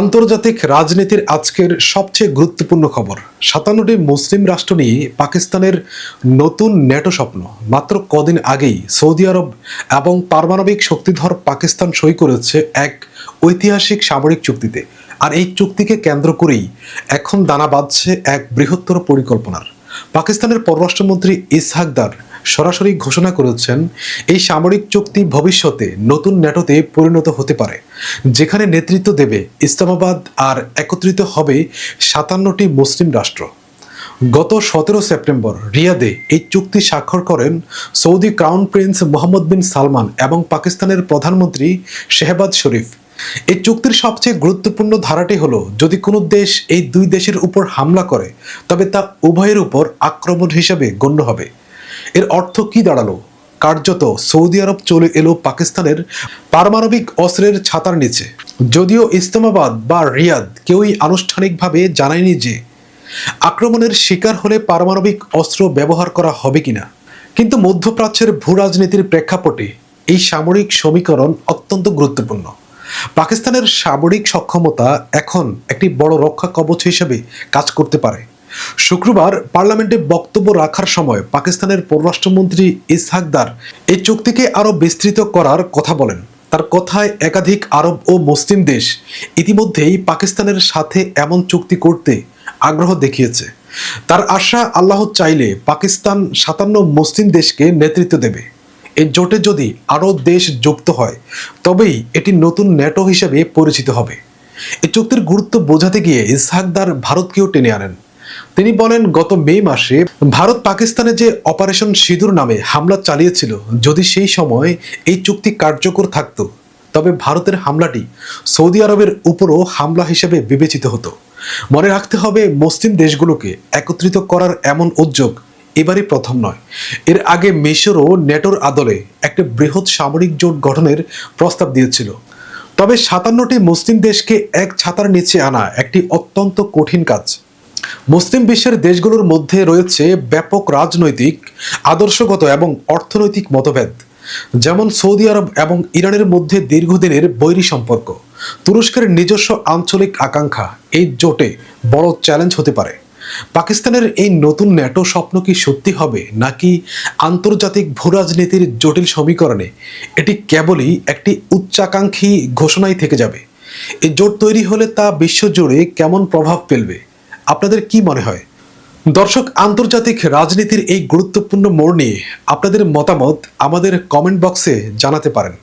আন্তর্জাতিক রাজনীতির আজকের সবচেয়ে গুরুত্বপূর্ণ খবর। সাতান্নটি মুসলিম রাষ্ট্র নিয়ে পাকিস্তানের নতুন ন্যাটো স্বপ্ন। মাত্র কদিন আগেই সৌদি আরব এবং পারমাণবিক শক্তিধর পাকিস্তান সই করেছে এক ঐতিহাসিক সামরিক চুক্তিতে। আর এই চুক্তিকে কেন্দ্র করেই এখন দানা বাঁধছে এক বৃহত্তর পরিকল্পনার। পাকিস্তানের পররাষ্ট্রমন্ত্রী ইসহাকদার সরাসরি ঘোষণা করেছেন, এই সামরিক চুক্তি ভবিষ্যতে নতুন ন্যাটোতে পরিণত হতে পারে, যেখানে নেতৃত্ব দেবে ইসলামাবাদ আর একত্রিত হবে সাতান্নটি মুসলিম রাষ্ট্র। গত সতেরো সেপ্টেম্বর রিয়াদে এই চুক্তি স্বাক্ষর করেন Saudi crown prince Mohammed bin Salman এবং পাকিস্তানের প্রধানমন্ত্রী শেহবাজ শরীফ। এই চুক্তির সবচেয়ে গুরুত্বপূর্ণ ধারাটি হলো, যদি কোনো দেশ এই দুই দেশের উপর হামলা করে, তবে তা উভয়ের উপর আক্রমণ হিসেবে গণ্য হবে। এর অর্থ কি দাঁড়াল? কার্যত সৌদি আরব চলে এলো পাকিস্তানের পারমাণবিক অস্ত্রের ছাতার নিচে। যদিও ইসলামাবাদ বা রিয়াদ কেউই আনুষ্ঠানিকভাবে জানায়নি যে আক্রমণের শিকার হলে পারমাণবিক অস্ত্র ব্যবহার করা হবে কিনা। কিন্তু মধ্যপ্রাচ্যের ভূ রাজনীতির প্রেক্ষাপটে এই সামরিক সমীকরণ অত্যন্ত গুরুত্বপূর্ণ। পাকিস্তানের সামরিক সক্ষমতা এখন একটি বড় রক্ষা কবচ হিসেবে কাজ করতে পারে। শুক্রবার পার্লামেন্টে বক্তব্য রাখার সময় পাকিস্তানের পররাষ্ট্রমন্ত্রী ইসহাকদার এই চুক্তিকে আরও বিস্তৃত করার কথা বলেন। তার কথায় একাধিক আরব ও মুসলিম দেশ ইতিমধ্যেই পাকিস্তানের সাথে এমন চুক্তি করতে আগ্রহ দেখিয়েছে। তার আশা আল্লাহ চাইলে পাকিস্তান সাতান্ন মুসলিম দেশকে নেতৃত্ব দেবে। এই জোটে যদি আরও দেশ যুক্ত হয়, তবেই এটি নতুন ন্যাটো হিসেবে পরিচিত হবে। এই চুক্তির গুরুত্ব বোঝাতে গিয়ে ইসহাকদার ভারতকেও টেনে আনেন। তিনি বলেন, গত মে মাসে ভারত পাকিস্তানে যে অপারেশন সিঁদুর নামে হামলা চালিয়েছিল, যদি সেই সময় এই চুক্তি কার্যকর থাকত, তবে ভারতের হামলাটি সৌদি আরবের উপরও হামলা হিসেবে বিবেচিত হতো। মনে রাখতে হবে, মুসলিম দেশগুলোকে একত্রিত করার এমন উদ্যোগ এবারই প্রথম নয়। এর আগে মিশরও নেটোর আদলে একটা বৃহৎ সামরিক জোট গঠনের প্রস্তাব দিয়েছিল। তবে সাতান্নটি মুসলিম দেশকে এক ছাতার নিচে আনা একটি অত্যন্ত কঠিন কাজ। মুসলিম বিশ্বের দেশগুলোর মধ্যে রয়েছে ব্যাপক রাজনৈতিক, আদর্শগত এবং অর্থনৈতিক মতভেদ, যেমন সৌদি আরব এবং ইরানের মধ্যে দীর্ঘদিনের বৈরী সম্পর্ক, তুরস্কের নিজস্ব আঞ্চলিক আকাঙ্ক্ষা, এই জোটে বড় চ্যালেঞ্জ হতে পারে। পাকিস্তানের এই নতুন ন্যাটো স্বপ্ন কি সত্যি হবে, নাকি আন্তর্জাতিক ভূরাজনীতির জটিল সমীকরণে এটি কেবলই একটি উচ্চাকাঙ্ক্ষী ঘোষণাই থেকে যাবে? এই জোট তৈরি হলে তা বিশ্বজুড়ে কেমন প্রভাব ফেলবে? আপনাদের কি মনে হয়? দর্শক, আন্তর্জাতিক রাজনীতির এই গুরুত্বপূর্ণ মোড় নিয়ে আপনাদের মতামত আমাদের কমেন্ট বক্সে জানাতে পারেন।